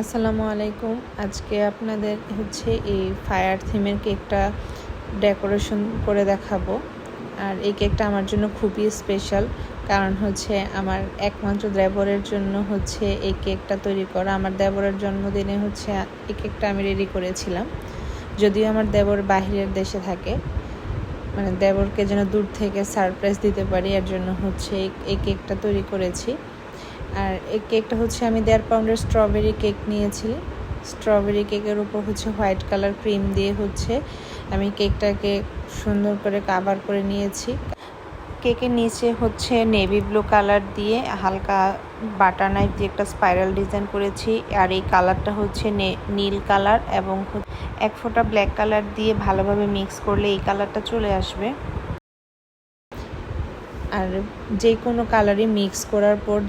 আসসালামু আলাইকুম। আজকে আপনাদের হচ্ছে এই ফায়ার থিমের কেকটা ডেকোরেশন করে দেখাবো। আর এই কেকটা আমার জন্য খুবই স্পেশাল কারণ হচ্ছে আমার একমাত্র দেবরের জন্য হচ্ছে এই কেকটা তৈরি করা। আমার দেবরের জন্মদিনে হচ্ছে এই কেকটা আমি রেডি করেছিলাম। যদিও আমার দেবর বাহিরের দেশে থাকে মানে দেবরকে যেন দূর থেকে সারপ্রাইজ দিতে পারি, এর জন্য হচ্ছে এই কেকটা তৈরি করেছি। আর এই কেকটা হচ্ছে আমি দেড় পাউন্ডের স্ট্রবেরি কেক নিয়েছি। স্ট্রবেরি কেকের উপর হচ্ছে হোয়াইট কালার ক্রিম দিয়ে হচ্ছে আমি কেকটাকে সুন্দর করে কাভার করে নিয়েছি। কেকের নিচে হচ্ছে নেভি ব্লু কালার দিয়ে হালকা বাটার নাইফ দিয়ে একটা স্পাইরাল ডিজাইন করেছি। আর এই কালারটা হচ্ছে নীল কালার এবং এক ফোঁটা ব্ল্যাক কালার দিয়ে ভালোভাবে মিক্স করলে এই কালারটা চলে আসবে। আর যে কোনো কালারই মিক্স করার পর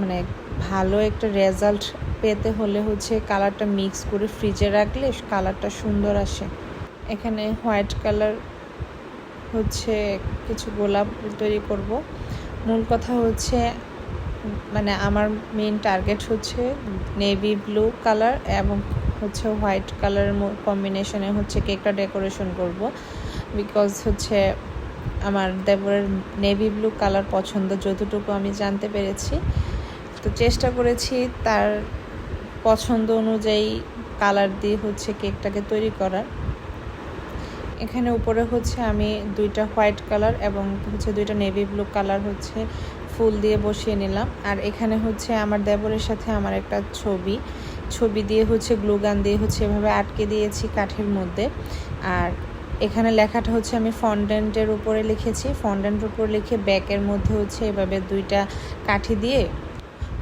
মানে ভালো একটা রেজাল্ট পেতে হলে হচ্ছে কালারটা মিক্স করে ফ্রিজে রাখলে কালারটা সুন্দর আসে। এখানে হোয়াইট কালার হচ্ছে কিছু গোলাপ তৈরি করব। মূল কথা হচ্ছে মানে আমার মেন টার্গেট হচ্ছে নেভি ব্লু কালার এবং হচ্ছে হোয়াইট কালারের কম্বিনেশনে হচ্ছে কেকটা ডেকোরেশন করব। বিকজ হচ্ছে আমার দেবরের নেভি ব্লু কালার পছন্দ, যতটুকু আমি জানতে পেরেছি। তো চেষ্টা করেছি তার পছন্দ অনুযায়ী কালার দিয়ে হচ্ছে কেকটাকে তৈরি করার। এখানে উপরে হচ্ছে আমি দুইটা হোয়াইট কালার এবং হচ্ছে দুইটা নেভি ব্লু কালার হচ্ছে ফুল দিয়ে বসিয়ে নিলাম। আর এখানে হচ্ছে আমার দেবরের সাথে আমার একটা ছবি। ছবি দিয়ে হচ্ছে গ্লুগান দিয়ে হচ্ছে এভাবে আটকে দিয়েছি কাঠের মধ্যে। আর এখানে লেখাটা হচ্ছে আমি ফন্ডেন্টের উপরে লিখেছি। ফন্ডেন্টের উপর লিখে ব্যাকের মধ্যে হচ্ছে এভাবে দুইটা কাঠি দিয়ে,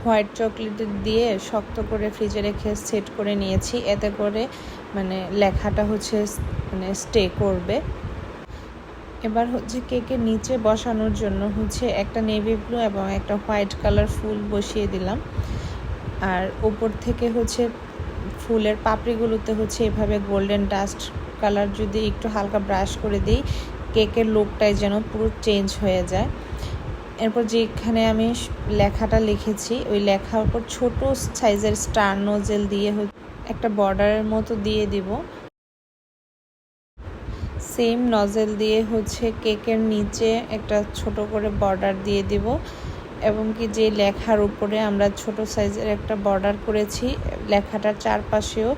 হোয়াইট চকলেট দিয়ে শক্ত করে ফ্রিজে রেখে সেট করে নিয়েছি। এতে করে মানে লেখাটা হচ্ছে মানে স্টে করবে। এবার হচ্ছে কেকের নিচে বসানোর জন্য হচ্ছে একটা নেভি ব্লু এবং একটা হোয়াইট কালার ফুল বসিয়ে দিলাম। আর উপর থেকে হচ্ছে ফুলের পাপড়িগুলোতে হচ্ছে এভাবে গোল্ডেন ডাস্ট কালার যদি একটু হালকা ব্রাশ করে দিই, কেকের লুকটাই যেন পুরো চেঞ্জ হয়ে যায়। এরপর যেখানে আমি লেখাটা লিখেছি, ওই লেখার উপর ছোট সাইজের স্টার নোজেল দিয়ে একটা বর্ডারের মতো দিয়ে দিব। সেম নজেল দিয়ে হচ্ছে কেকের নিচে একটা ছোট করে বর্ডার দিয়ে দিব। এবং কি যে লেখার উপরে আমরা ছোট সাইজের একটা বর্ডার করেছি, লেখাটার চারপাশেও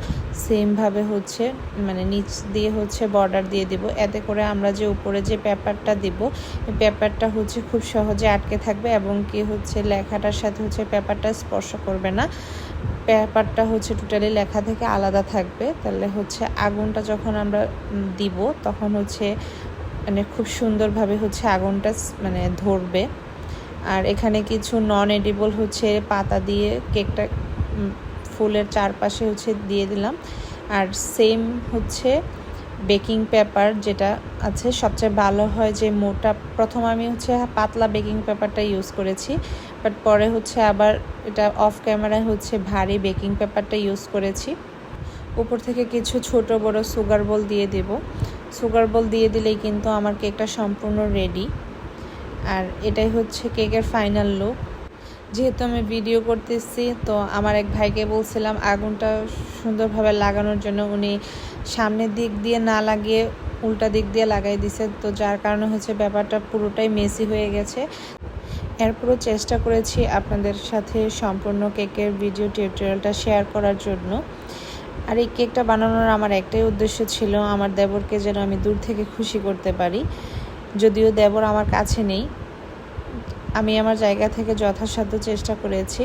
সেমভাবে হচ্ছে মানে নিচ দিয়ে হচ্ছে বর্ডার দিয়ে দিব। এতে করে আমরা যে উপরে যে পেপারটা দিব পেপারটা হচ্ছে খুব সহজে আটকে থাকবে এবং কি হচ্ছে লেখাটার সাথে হচ্ছে পেপারটা স্পর্শ করবে না। পেপারটা হচ্ছে টোটালি লেখা থেকে আলাদা থাকবে। তাহলে হচ্ছে আগুনটা যখন আমরা দিব, তখন হচ্ছে মানে খুব সুন্দরভাবে হচ্ছে আগুনটা মানে ধরবে। আর এখানে কিছু নন এডিবল হচ্ছে পাতা দিয়ে, কেকটা ফুলের চারপাশে হচ্ছে দিয়ে দিলাম। আর সেম হচ্ছে বেকিং পেপার যেটা আছে। সবচেয়ে ভালো হয় যে মোটা, প্রথম আমি হচ্ছে পাতলা বেকিং পেপারটা ইউজ করেছি বাট পরে হচ্ছে আবার এটা অফ ক্যামেরায় হচ্ছে ভারী বেকিং পেপারটা ইউজ করেছি। উপর থেকে কিছু ছোট বড় সুগার বল দিয়ে দেব। সুগার বল দিয়ে দিলেই কিন্তু আমার কেকটা সম্পূর্ণ রেডি আর এটাই হচ্ছে কেকের ফাইনাল লুক যেহেতু আমি ভিডিও করতেছি, তো আমার এক ভাইকে বলছিলাম আগুনটা সুন্দরভাবে লাগানোর জন্য উনি সামনের দিক দিয়ে না লাগিয়ে উল্টা দিক দিয়ে লাগাই দিছে। তো যার কারণে হচ্ছে ব্যাপারটা পুরোটাই মেসি হয়ে গেছে। এরপরও চেষ্টা করেছি আপনাদের সাথে সম্পূর্ণ কেকের ভিডিও টিউটোরিয়ালটা শেয়ার করার জন্য। আর এই কেকটা বানানোর আমার একটাই উদ্দেশ্য ছিল, আমার দেবরকে যেন আমি দূর থেকে খুশি করতে পারি। যদিও দেবর আমার কাছে নেই, আমি আমার জায়গা থেকে যথাসাধ্য চেষ্টা করেছি।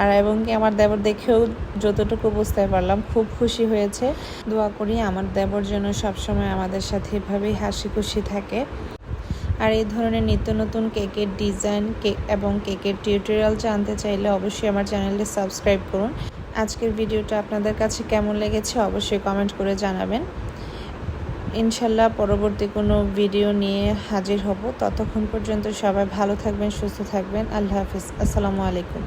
আর এবং কি আমার দেবর দেখেও যতটুকু বুঝতে পারলাম, খুব খুশি হয়েছে। দোয়া করি আমার দেবর জন্য সবসময় আমাদের সাথে এভাবেই হাসি খুশি থাকে। আর এই ধরনের নিত্য নতুন কেকের ডিজাইন কেক এবং কেকের টিউটোরিয়াল জানতে চাইলে অবশ্যই আমার চ্যানেলটি সাবস্ক্রাইব করুন। আজকের ভিডিওটা আপনাদের কাছে কেমন লেগেছে অবশ্যই কমেন্ট করে জানাবেন। ইনশাল্লাহ পরবর্তী কোনো ভিডিও নিয়ে হাজির হব। ততক্ষণ পর্যন্ত সবাই ভালো থাকবেন, সুস্থ থাকবেন। আল্লাহ হাফিজ। আসসালামু আলাইকুম।